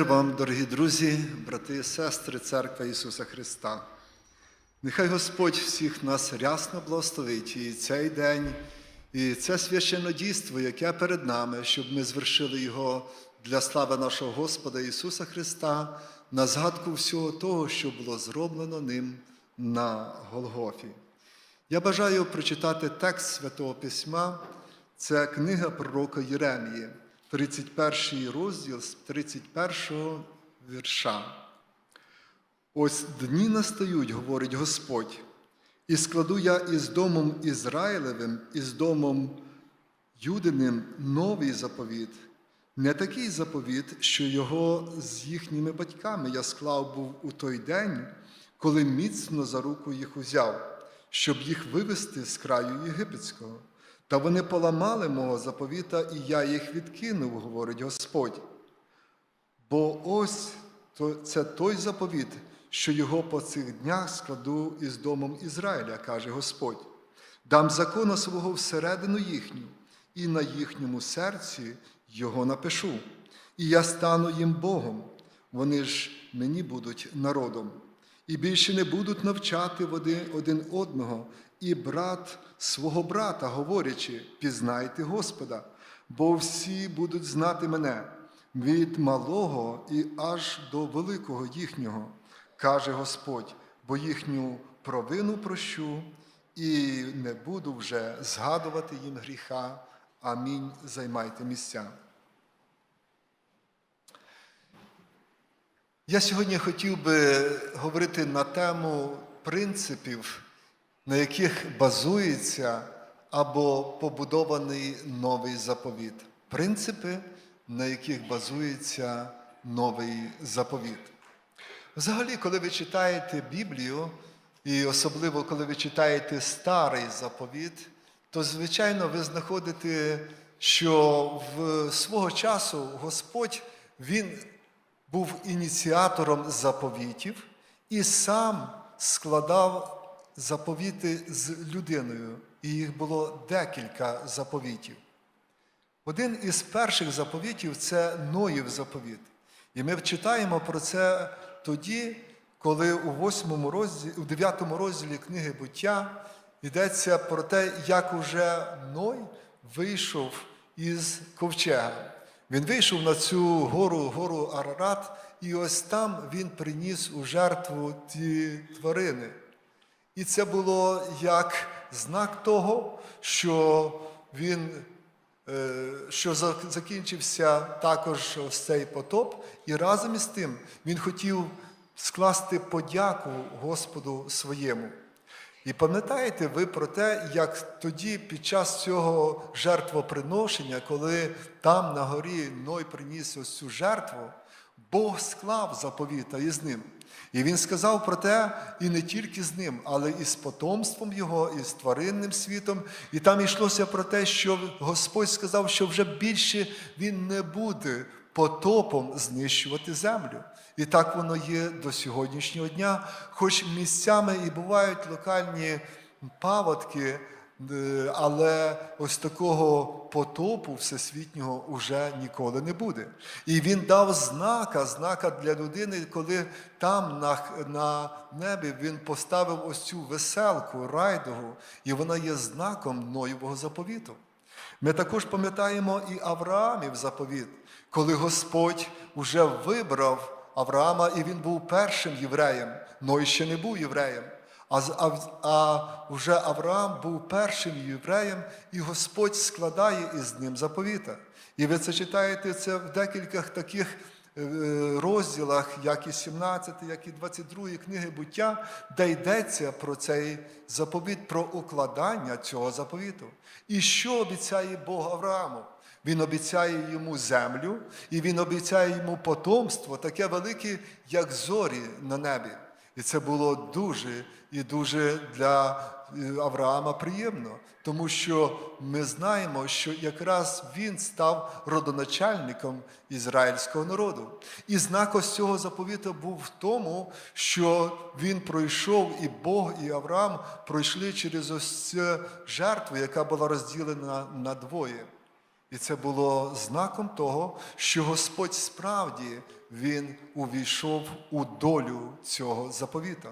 Мир вам, дорогі друзі, брати і сестри, Церква Ісуса Христа. Нехай Господь всіх нас рясно благословить і цей день, і це священне дійство, яке перед нами, щоб ми звершили його для слави нашого Господа Ісуса Христа на згадку всього того, що було зроблено ним на Голгофі. Я бажаю прочитати текст Святого Письма. Це книга пророка Єремії, 31 розділ з 31 вірша. Ось дні настають, говорить Господь, і складу я із домом Ізраїлевим, і з домом Юдиним новий заповіт, не такий заповіт, що його з їхніми батьками я склав був у той день, коли міцно за руку їх узяв, щоб їх вивести з краю єгипетського. Та вони поламали мого заповіта, і я їх відкинув, говорить Господь. Бо ось це той заповіт, що його по цих днях складу із домом Ізраїля, каже Господь. Дам закона свого всередину їхню, і на їхньому серці його напишу. І я стану їм Богом, вони ж мені будуть народом. І більше не будуть навчати один одного, і брат свого брата, говорячи, пізнайте Господа, бо всі будуть знати мене від малого і аж до великого їхнього, каже Господь, бо їхню провину прощу, і не буду вже згадувати їм гріха. Амінь. Займайте місця. Я сьогодні хотів би говорити на тему принципів, на яких базується або побудований новий заповіт. Принципи, на яких базується новий заповіт. Взагалі, коли ви читаєте Біблію, і особливо коли ви читаєте старий заповіт, то, звичайно, ви знаходите, що в свого часу Господь Він був ініціатором заповітів і сам складав заповіти з людиною. І їх було декілька заповітів. Один із перших заповітів це Ноїв заповіт. І ми читаємо про це тоді, коли у 8 розділі, у 9 розділі книги буття йдеться про те, як уже Ной вийшов із ковчега. Він вийшов на цю гору, гору Арарат, і ось там він приніс у жертву ті тварини. І це було як знак того, що він е, що закінчився також ось цей потоп, і разом із тим він хотів скласти подяку Господу своєму. І пам'ятаєте ви про те, як тоді під час цього жертвоприношення, коли там на горі Ной приніс ось цю жертву, Бог склав заповіта із ним. І він сказав про те, і не тільки з ним, але і з потомством його, і з тваринним світом. І там йшлося про те, що Господь сказав, що вже більше він не буде потопом знищувати землю. І так воно є до сьогоднішнього дня, хоч місцями і бувають локальні паводки, але ось такого потопу всесвітнього вже ніколи не буде. І він дав знака, знака для людини, коли там на на небі він поставив ось цю веселку, райдугу, і вона є знаком Ноєвого заповіту. Ми також пам'ятаємо і Авраамів заповіт, коли Господь уже вибрав. Авраама, і він був першим євреєм, Ной ще не був євреєм. А, а, вже Авраам був першим євреєм, і Господь складає із ним заповіта. І ви це читаєте це в декількох таких е, розділах, як і 17, як і 22 книги буття, де йдеться про цей заповіт, про укладання цього заповіту. І що обіцяє Бог Аврааму? Він обіцяє йому землю, і він обіцяє йому потомство, таке велике, як зорі на небі. І це було дуже і дуже для е, Авраама приємно, тому що ми знаємо, що якраз він став родоначальником ізраїльського народу. І знак ось цього заповіту був в тому, що він пройшов, і Бог, і Авраам пройшли через ось цю жертву, яка була розділена на двоє. І це було знаком того, що Господь справді Він увійшов у долю цього заповіта.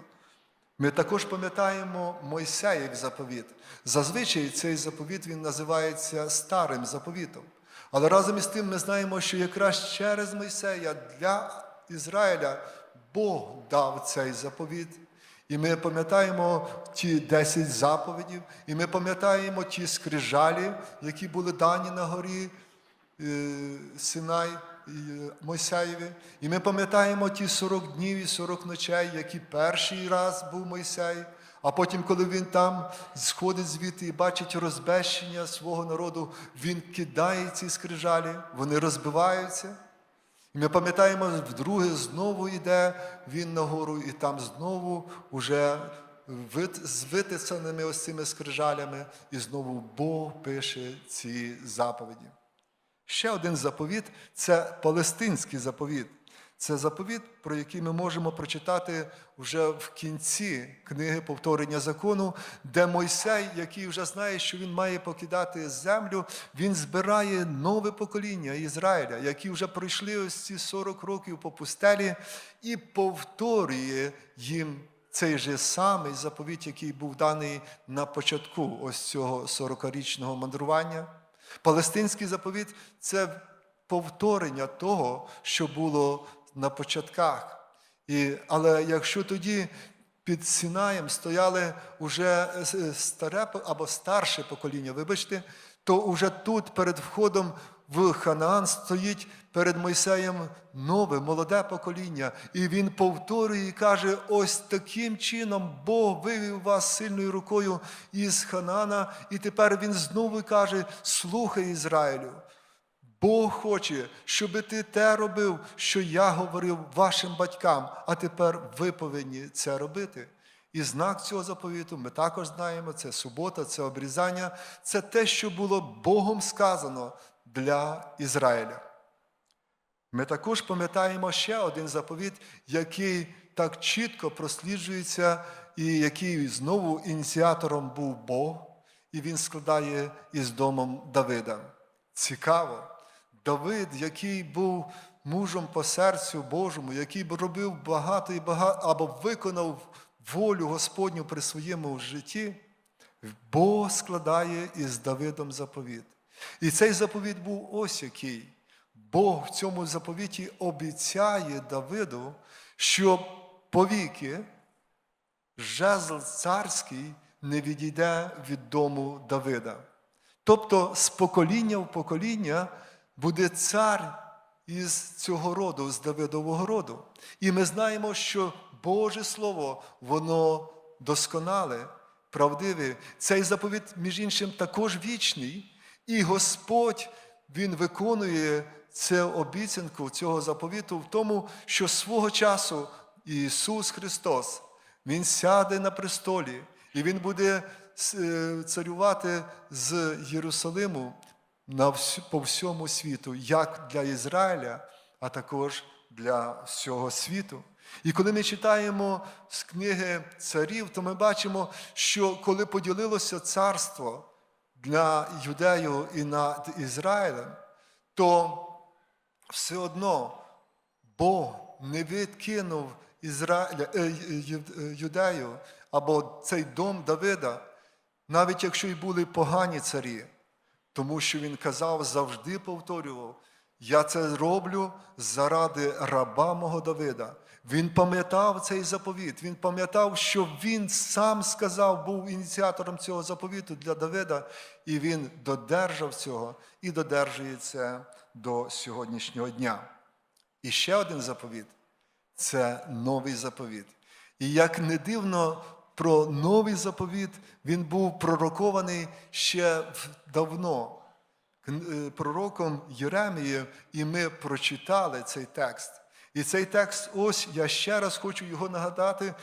Ми також пам'ятаємо Мойсеїв заповіт. Зазвичай цей заповіт він називається старим заповітом. Але разом із тим ми знаємо, що якраз через Мойсея для Ізраїля Бог дав цей заповіт. І ми пам'ятаємо ті 10 заповідів, і ми пам'ятаємо ті скрижалі, які були дані на горі е, Синай Мойсеєві. І ми пам'ятаємо ті 40 днів і 40 ночей, які перший раз був Мойсей, а потім, коли він там сходить звідти і бачить розбещення свого народу, він кидає ці скрижалі, вони розбиваються. І ми пам'ятаємо, вдруге знову йде він на гору, і там знову вит- з витисаними ось цими скрижалями, і знову Бог пише ці заповіді. Ще один заповіт це палестинський заповіт. Це заповіт, про який ми можемо прочитати вже в кінці книги повторення закону, де Мойсей, який вже знає, що він має покидати землю, він збирає нове покоління Ізраїля, які вже пройшли ось ці 40 років по пустелі, і повторює їм цей же самий заповіт, який був даний на початку ось цього 40-річного мандрування. Палестинський заповіт це повторення того, що було на початках. І, але якщо тоді під Сінаєм стояли вже е, старе або старше покоління, вибачте, то вже тут перед входом в Ханаан стоїть перед Мойсеєм нове, молоде покоління. І він повторює і каже: ось таким чином Бог вивів вас сильною рукою із Ханаана. І тепер він знову каже: слухай Ізраїлю. Бог хоче, щоб ти те робив, що я говорив вашим батькам, а тепер ви повинні це робити. І знак цього заповіту ми також знаємо: це субота, це обрізання, це те, що було Богом сказано для Ізраїля. Ми також пам'ятаємо ще один заповіт, який так чітко просліджується, і який знову ініціатором був Бог, і він складає із домом Давида. Цікаво, Давид, який був мужем по серцю Божому, який робив багато і багато або виконав волю Господню при своєму житті, Бог складає із Давидом заповіт. І цей заповіт був ось який. Бог в цьому заповіті обіцяє Давиду, що повіки жезл царський не відійде від дому Давида. Тобто з покоління в покоління буде цар із цього роду, з Давидового роду. І ми знаємо, що Боже Слово, воно досконале, правдиве. Цей заповіт, між іншим, також вічний. І Господь Він виконує цю обіцянку цього заповіту в тому, що свого часу Ісус Христос Він сяде на престолі, і Він буде е, царювати з Єрусалиму по всьому світу, як для Ізраїля, а також для всього світу. І коли ми читаємо з книги царів, то ми бачимо, що коли поділилося царство для юдею і над Ізраїлем, то все одно Бог не відкинув Ізраїля, е, е, юдею або цей дом Давида, навіть якщо й були погані царі, тому що він казав, завжди повторював, я це роблю заради раба мого Давида. Він пам'ятав цей заповіт, він пам'ятав, що він сам сказав, був ініціатором цього заповіту для Давида, і він додержав цього і додержує це до сьогоднішнього дня. І ще один заповіт це новий заповіт. І як не дивно, про новий заповіт він був пророкований ще давно е, пророком Єремієм, і ми прочитали цей текст. І цей текст, ось я ще раз хочу його нагадати,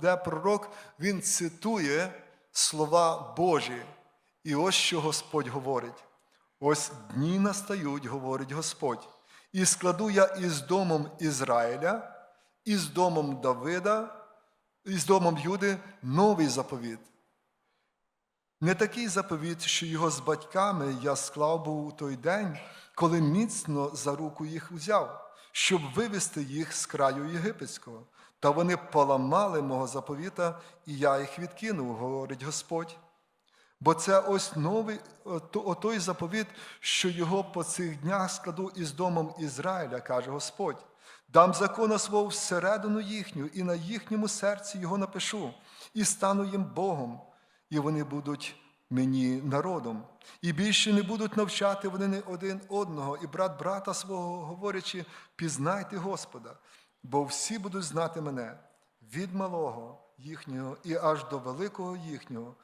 де, пророк він цитує слова Божі. І ось що Господь говорить. Ось дні настають, говорить Господь, і складу я із домом Ізраїля, і з домом Давида, і з домом Юди новий заповіт. Не такий заповіт, що його з батьками я склав був у той день, коли міцно за руку їх узяв, щоб вивести їх з краю єгипетського. Та вони поламали мого заповіта, і я їх відкинув, говорить Господь. Бо це ось новий ото- отой заповіт, що його по цих днях складу із домом Ізраїля, каже Господь. Дам закона свого всередину їхню, і на їхньому серці його напишу, і стану їм Богом, і вони будуть мені народом. І більше не будуть навчати вони не один одного, і брат брата свого, говорячи, пізнайте Господа, бо всі будуть знати мене від малого їхнього і аж до великого їхнього,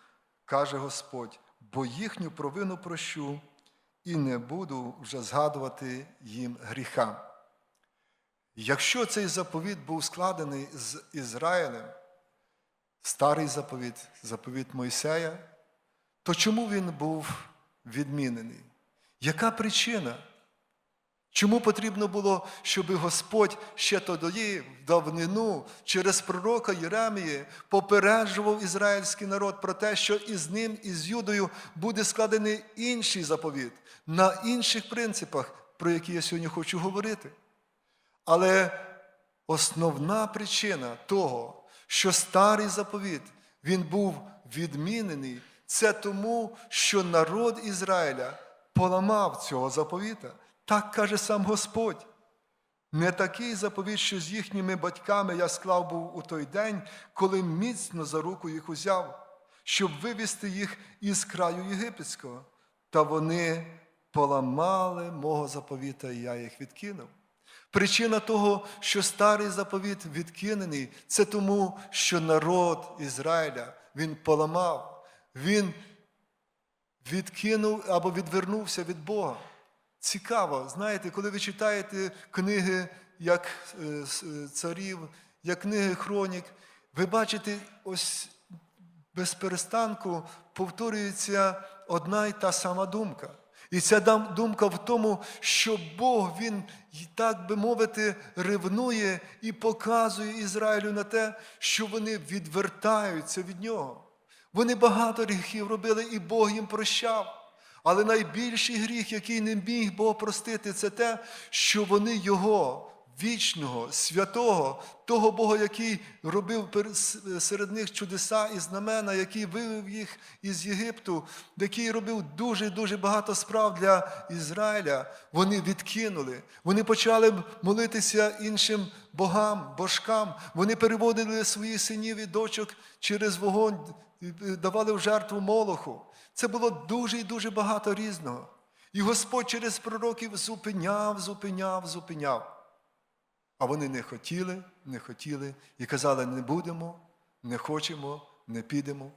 каже Господь, бо їхню провину прощу і не буду вже згадувати їм гріха. Якщо цей заповіт був складений з Ізраїлем, старий заповіт, заповіт Мойсея, то чому він був відмінений? Яка причина? Чому потрібно було, щоб Господь ще тоді, в давнину, через пророка Єремії, попереджував ізраїльський народ про те, що із ним, і з Юдою буде складений інший заповіт на інших принципах, про які я сьогодні хочу говорити? Але основна причина того, що старий заповіт він був відмінений, це тому, що народ Ізраїля поламав цього заповіта. Так каже сам Господь. Не такий заповіт, що з їхніми батьками я склав був у той день, коли міцно за руку їх узяв, щоб вивести їх із краю єгипетського. Та вони поламали мого заповіта, і я їх відкинув. Причина того, що старий заповіт відкинений, це тому, що народ Ізраїля він поламав, він відкинув або відвернувся від Бога. Цікаво, знаєте, коли ви читаєте книги як е, е, царів, як книги хронік, ви бачите, ось без перестанку повторюється одна й та сама думка. І ця думка в тому, що Бог, Він, так би мовити, ревнує і показує Ізраїлю на те, що вони відвертаються від нього. Вони багато гріхів робили, і Бог їм прощав. Але найбільший гріх, який не міг Бог простити, це те, що вони Його вічного, святого, того Бога, який робив серед них чудеса і знамена, який вивів їх із Єгипту, який робив дуже-дуже багато справ для Ізраїля, вони відкинули. Вони почали молитися іншим богам, божкам. Вони переводили своїх синів і дочок через вогонь, давали в жертву молоху. Це було дуже і дуже багато різного. І Господь через пророків зупиняв, зупиняв, зупиняв. А вони не хотіли, не хотіли і казали, не будемо, не хочемо, не підемо.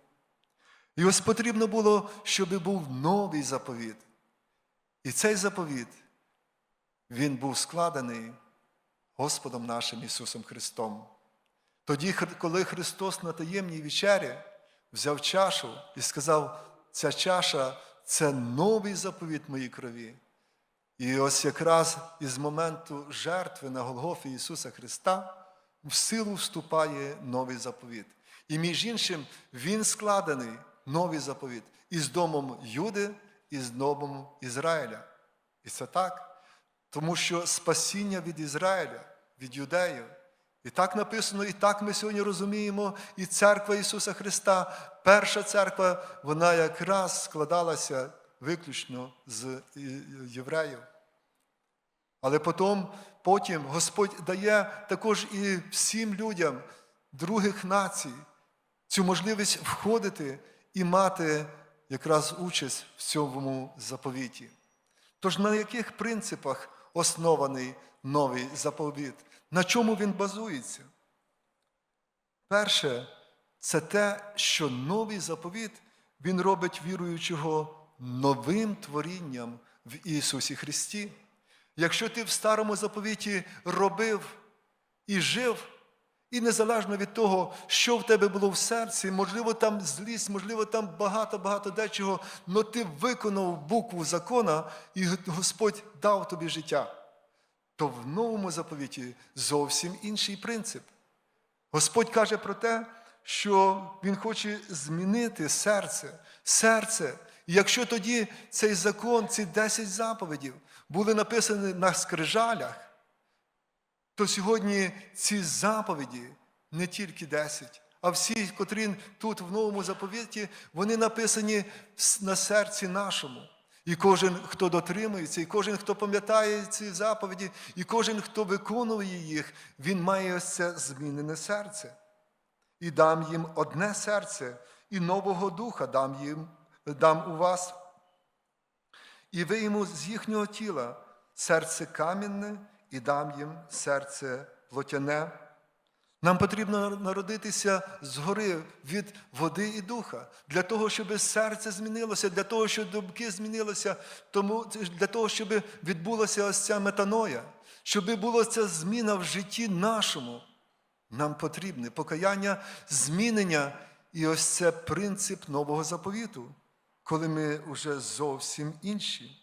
І ось потрібно було, щоб був новий заповіт. І цей заповіт, він був складений Господом нашим Ісусом Христом. Тоді, коли Христос на таємній вечері взяв чашу і сказав, ця чаша це новий заповіт моїй крові. І ось якраз із моменту жертви на Голгофі Ісуса Христа в силу вступає новий заповіт. І між іншим, він складений новий заповіт із домом Юди і з домом Ізраїля. І це так. Тому що спасіння від Ізраїля, від юдеїв. І так написано, і так ми сьогодні розуміємо, і церква Ісуса Христа, перша церква, вона якраз складалася виключно з е, євреїв. Але потім, потім Господь дає також і всім людям других націй цю можливість входити і мати якраз участь в цьому заповіті. Тож на яких принципах оснований новий заповіт? На чому він базується? Перше, це те, що новий заповіт він робить віруючого новим творінням в Ісусі Христі. Якщо ти в старому заповіті робив і жив, і незалежно від того, що в тебе було в серці, можливо, там злість, можливо, там багато-багато дечого, але ти виконав букву закона, і Господь дав тобі життя, то в новому заповіті зовсім інший принцип. Господь каже про те, що Він хоче змінити серце. Серце. І якщо тоді цей закон, ці 10 заповідів були написані на скрижалях, то сьогодні ці заповіді не тільки 10, а всі, котрі тут в новому заповіті, вони написані на серці нашому. І кожен, хто дотримується, і кожен, хто пам'ятає ці заповіді, і кожен, хто виконує їх, він має ось це змінене серце. І дам їм одне серце, і нового духа дам їм, дам у вас. І вийму з їхнього тіла серце камінне і дам їм серце плотяне. Нам потрібно народитися згори від води і духа, для того, щоб серце змінилося, для того, щоб думки змінилися, тому, для того, щоб відбулася ось ця метаноя, щоб була ця зміна в житті нашому. Нам потрібне покаяння, змінення і ось це принцип нового заповіту, коли ми вже зовсім інші.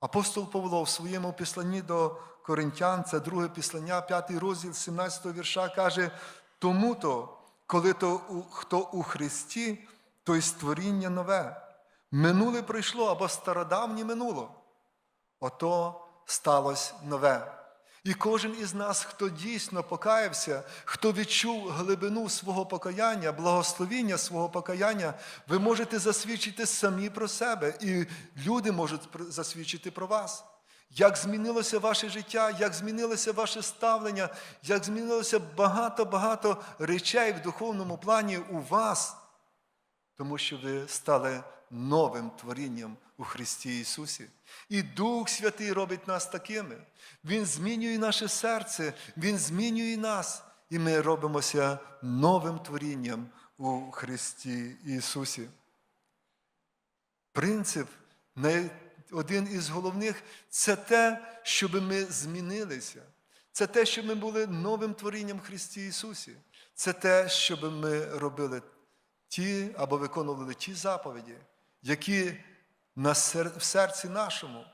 Апостол Павло в своєму післанні до Коринтян, це друге післання, п'ятий розділ 17 вірша, каже: тому-то, коли то хто у Христі, то й створіння нове. Минуле пройшло або стародавнє минуло. Ото сталося нове. І кожен із нас, хто дійсно покаявся, хто відчув глибину свого покаяння, благословіння свого покаяння, ви можете засвідчити самі про себе, і люди можуть засвідчити про вас. Як змінилося ваше життя, як змінилося ваше ставлення, як змінилося багато-багато речей в духовному плані у вас, тому що ви стали новим творінням у Христі Ісусі. І Дух Святий робить нас такими. Він змінює наше серце, Він змінює нас, і ми робимося новим творінням у Христі Ісусі. Принцип, один із головних, це те, щоб ми змінилися. Це те, щоб ми були новим творінням Христі Ісусі. Це те, щоб ми робили ті або виконували ті заповіді, які в серці нашому.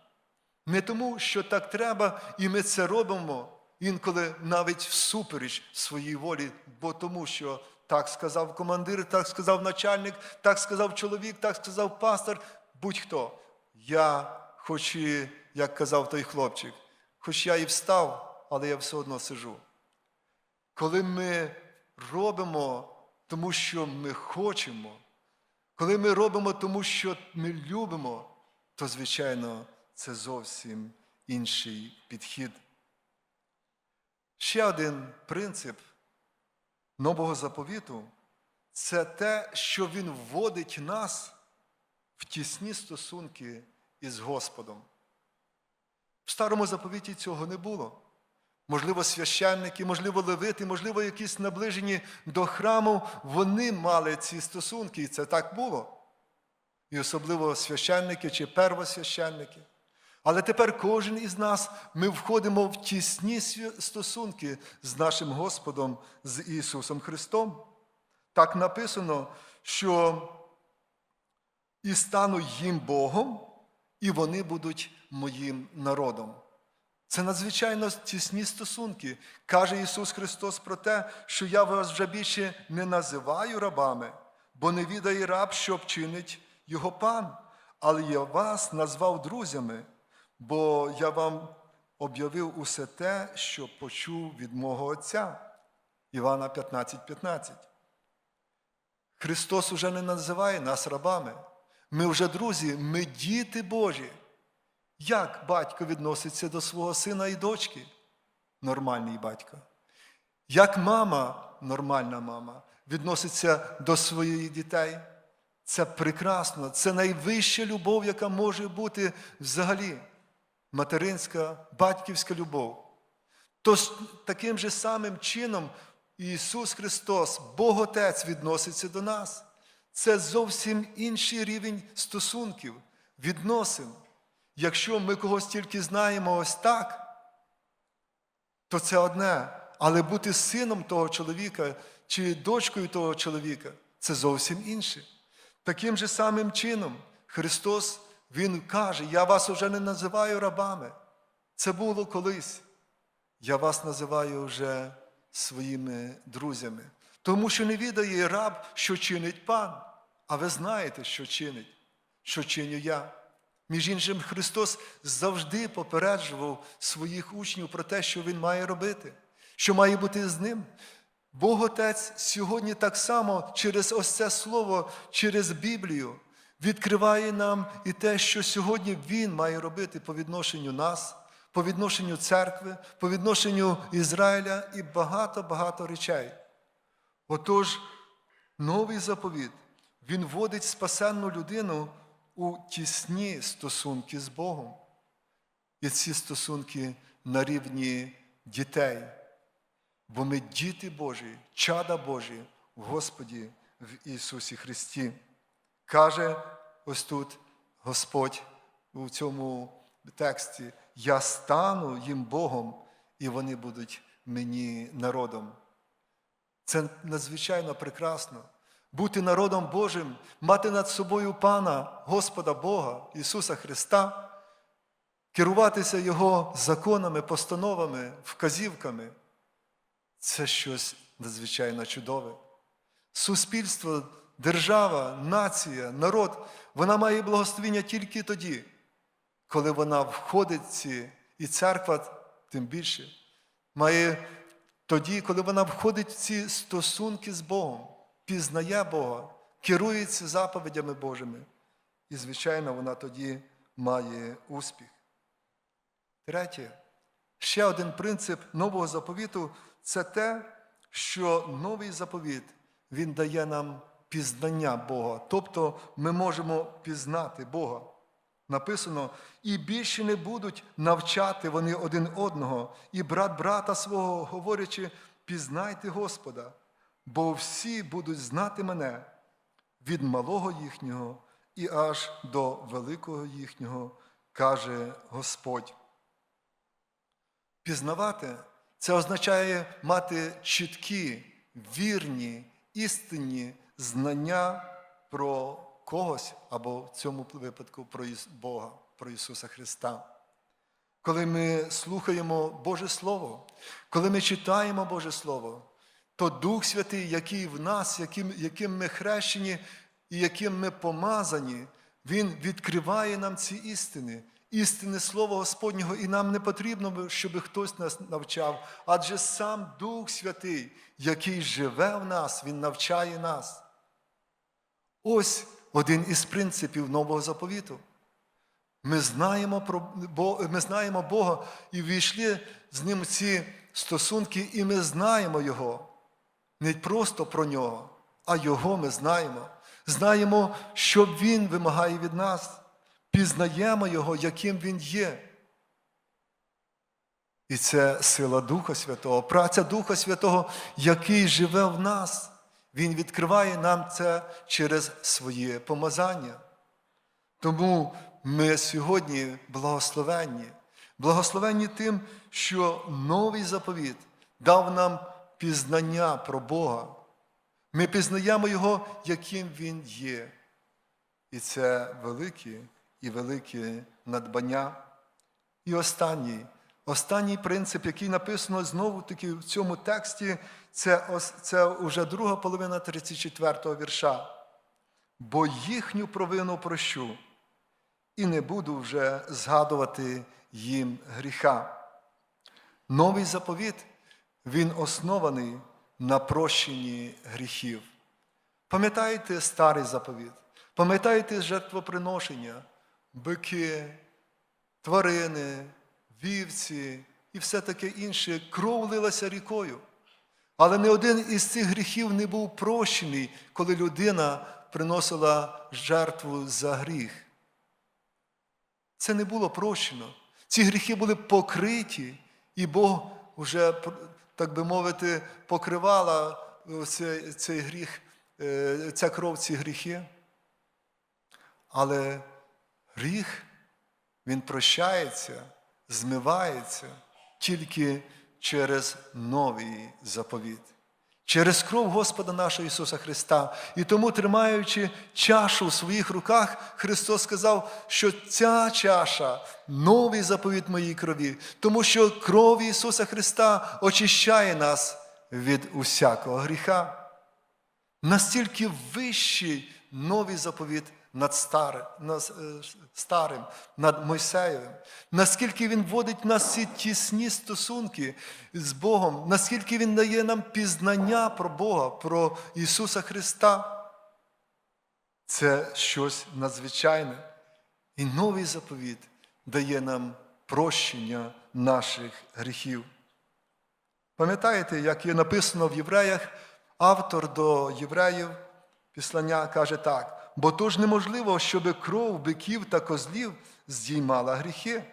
Не тому, що так треба, і ми це робимо інколи навіть всупереч своїй волі, бо тому, що так сказав командир, так сказав начальник, так сказав чоловік, так сказав пастор, будь-хто. Я, хоч і, як казав той хлопчик, хоч я і встав, але я все одно сижу. Коли ми робимо тому, що ми хочемо, коли ми робимо тому, що ми любимо, то, звичайно, це зовсім інший підхід. Ще один принцип нового заповіту це те, що він вводить нас в тісні стосунки із Господом. В старому заповіті цього не було. Можливо, священники, можливо, левити, можливо, якісь наближені до храму, вони мали ці стосунки, і це так було. І особливо священники чи первосвященники. Але тепер кожен із нас ми входимо в тісні стосунки з нашим Господом, з Ісусом Христом. Так написано, що і стану їм Богом, і вони будуть моїм народом. Це надзвичайно тісні стосунки. Каже Ісус Христос про те, що я вас вже більше не називаю рабами, бо не відає раб, що вчинить його пан, але я вас назвав друзями, бо я вам об'явив усе те, що почув від мого Отця. Івана 15, 15. Христос уже не називає нас рабами. Ми вже друзі, ми діти Божі. Як батько відноситься до свого сина і дочки? Нормальний батько. Як мама, нормальна мама, відноситься до своїх дітей? Це прекрасно, це найвища любов, яка може бути взагалі. Материнська, батьківська любов. Тож таким же самим чином Ісус Христос, Бог Отець, відноситься до нас. Це зовсім інший рівень стосунків, відносин. Якщо ми когось тільки знаємо ось так, то це одне. Але бути сином того чоловіка чи дочкою того чоловіка це зовсім інше. Таким же самим чином Христос Він каже: Я вас уже не називаю рабами. Це було колись. Я вас називаю вже своїми друзями. Тому що не відає раб, що чинить пан, а ви знаєте, що чинить, що чиню я. Між іншим, Христос завжди попереджував своїх учнів про те, що Він має робити, що має бути з ним. Бог Отець сьогодні так само через ось це слово, через Біблію відкриває нам і те, що сьогодні Він має робити по відношенню нас, по відношенню церкви, по відношенню Ізраїля і багато-багато речей. Отож, новий заповіт, він вводить спасенну людину у тісні стосунки з Богом. І ці стосунки на рівні дітей. Бо ми діти Божі, чада Божі в Господі в Ісусі Христі. Каже ось тут Господь у цьому тексті: Я стану їм Богом, і вони будуть мені народом. Це надзвичайно прекрасно. Бути народом Божим, мати над собою Пана, Господа Бога, Ісуса Христа, керуватися Його законами, постановами, вказівками це щось надзвичайно чудове. Суспільство, держава, нація, народ, вона має благословіння тільки тоді, коли вона входить ці, і церква тим більше, має тоді, коли вона входить в ці стосунки з Богом, пізнає Бога, керується заповідями Божими. І, звичайно, вона тоді має успіх. Третє, ще один принцип нового заповіту це те, що новий заповіт він дає нам пізнання Бога. Тобто ми можемо пізнати Бога. Написано, і більше не будуть навчати вони один одного, і брат брата свого, говорячи, пізнайте Господа, бо всі будуть знати мене від малого їхнього і аж до великого їхнього, каже Господь. Пізнавати це означає мати чіткі, вірні, істинні знання про когось, або в цьому випадку про Бога, про Ісуса Христа. Коли ми слухаємо Боже Слово, коли ми читаємо Боже Слово, то Дух Святий, який в нас, яким, яким ми хрещені і яким ми помазані, Він відкриває нам ці істини, істини Слова Господнього, і нам не потрібно, щоб хтось нас навчав, адже сам Дух Святий, який живе в нас, Він навчає нас. Ось один із принципів нового заповіту. Ми знаємо, про, ми знаємо Бога і війшли з Ним ці стосунки, і ми знаємо Його. Не просто про Нього, а Його ми знаємо. Знаємо, що Він вимагає від нас. Пізнаємо Його, яким Він є. І це сила Духа Святого, праця Духа Святого, який живе в нас. Він відкриває нам це через своє помазання. Тому ми сьогодні благословенні. Благословенні тим, що новий заповіт дав нам пізнання про Бога. Ми пізнаємо Його, яким Він є. І це велике і велике надбання. І останній, останній принцип, який написано знову таки в цьому тексті, це, це вже друга половина 34-го вірша. Бо їхню провину прощу, і не буду вже згадувати їм гріха. Новий заповіт, він оснований на прощенні гріхів. Пам'ятаєте старий заповіт? Пам'ятаєте жертвоприношення, бики, тварини, вівці і все таке інше. Кров лилася рікою. Але не один із цих гріхів не був прощений, коли людина приносила жертву за гріх. Це не було прощено. Ці гріхи були покриті, і Бог вже, так би мовити, покривала цей, цей гріх, е, ця кров, ці гріхи. Але гріх, він прощається, змивається тільки через новий заповіт, через кров Господа нашого Ісуса Христа. І тому, тримаючи чашу в своїх руках, Христос сказав, що ця чаша новий заповіт моїй крові, тому що кров Ісуса Христа очищає нас від усякого гріха. Настільки вищий новий заповіт над старим, над, е, Мойсеєвим, наскільки він вводить в нас ці тісні стосунки з Богом, наскільки Він дає нам пізнання про Бога, про Ісуса Христа. Це щось надзвичайне. І новий заповіт дає нам прощення наших гріхів. Пам'ятаєте, як є написано в Євреях, автор до євреїв післання каже так: бо то ж неможливо, щоб кров биків та козлів здіймала гріхи.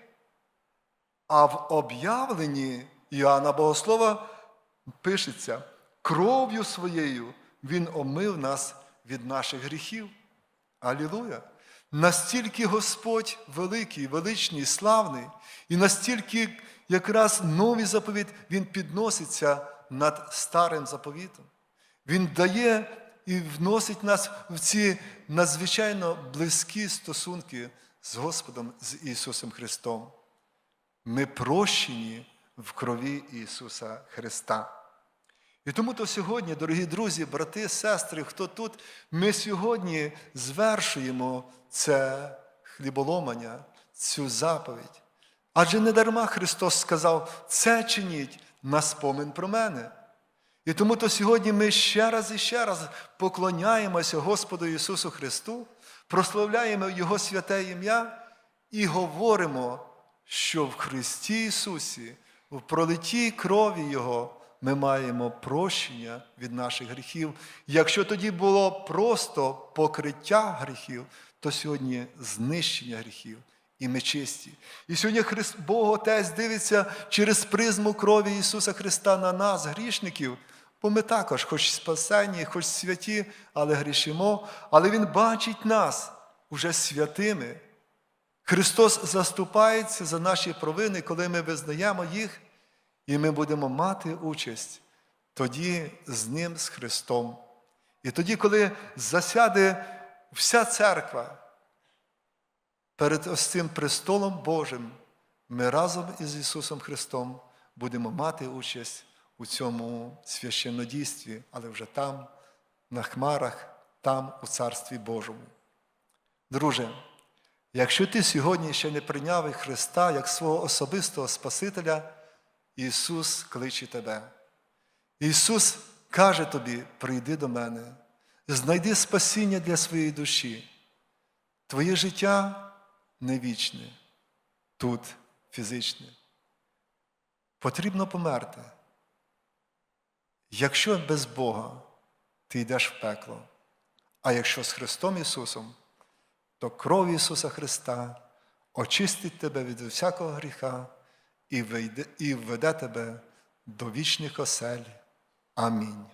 А в об'явленні Іоанна Богослова пишеться: кров'ю своєю Він омив нас від наших гріхів. Алілуя! Настільки Господь великий, величний, славний, і настільки якраз новий заповіт Він підноситься над старим заповітом. Він дає і вносить нас в ці надзвичайно близькі стосунки з Господом, з Ісусом Христом. Ми прощені в крові Ісуса Христа. І тому то сьогодні, дорогі друзі, брати, сестри, хто тут, ми сьогодні звершуємо це хліболомання, цю заповідь. Адже не дарма Христос сказав, це чиніть на спомин про мене. І тому то сьогодні ми ще раз і ще раз поклоняємося Господу Ісусу Христу, прославляємо Його святе ім'я і говоримо, що в Христі Ісусі, в пролитій крові Його, ми маємо прощення від наших гріхів. Якщо тоді було просто покриття гріхів, то сьогодні знищення гріхів. І ми чисті. І сьогодні Христ, Бог Отець дивиться через призму крові Ісуса Христа на нас, грішників, бо ми також, хоч спасені, хоч святі, але грішимо, але Він бачить нас уже святими. Христос заступається за наші провини, коли ми визнаємо їх, і ми будемо мати участь тоді з Ним, з Христом. І тоді, коли засяде вся церква перед ось цим престолом Божим, ми разом із Ісусом Христом будемо мати участь у цьому священнодійстві, але вже там, на хмарах, там, у Царстві Божому. Друже, якщо ти сьогодні ще не прийняв Христа як свого особистого Спасителя, Ісус кличе тебе. Ісус каже тобі: прийди до мене, знайди спасіння для своєї душі. Твоє життя не вічне, тут фізичне. Потрібно померти. Якщо без Бога ти йдеш в пекло, а якщо з Христом Ісусом, то кров Ісуса Христа очистить тебе від всякого гріха і введе тебе до вічних осель. Амінь.